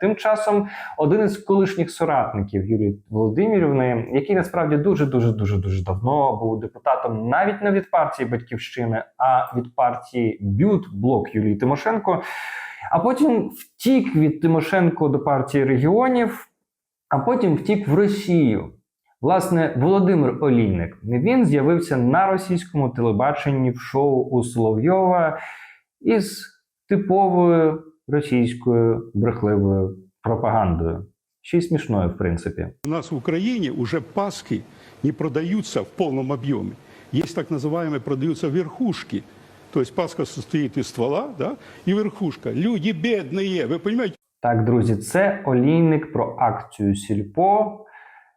Тим часом один із колишніх соратників Юлії Володимирівни, який насправді дуже дуже дуже дуже давно був депутатом навіть не від партії Батьківщини, а від партії Бют блок Юлії Тимошенко. А потім втік від Тимошенко до партії регіонів, а потім втік в Росію. Власне, Володимир Олійник він з'явився на російському телебаченні в шоу у Соловйова із типовою російською брехливою пропагандою. Ще й смішною, в принципі. У нас в Украине уже паски не продаются в полном объеме. Есть так называемые, продаются верхушки. То есть паска состоит из ствола да, и верхушка. Люди бедные, вы понимаете? Так, друзі, це олійник про акцію Сільпо,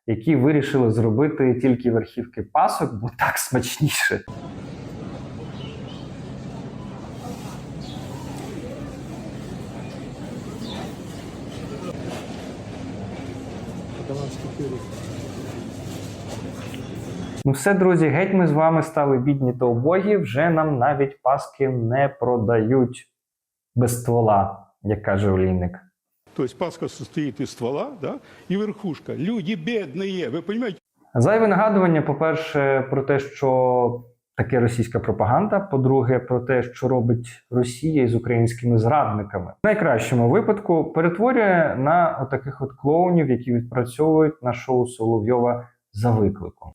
які вирішили зробити тільки верхівки пасок, бо так смачніше. Ну все, друзі, геть ми з вами стали бідні та убогі. Вже нам навіть паски не продають без ствола, як каже олійник. То есть паска состоит из ствола да, и верхушка. Люди бедные, вы понимаете? Зайве нагадування, по-перше, про те, що таке російська пропаганда. По-друге, про те, що робить Росія із українськими зрадниками. В найкращому випадку перетворює на отаких от клоунів, які відпрацьовують на шоу Соловйова за викликом.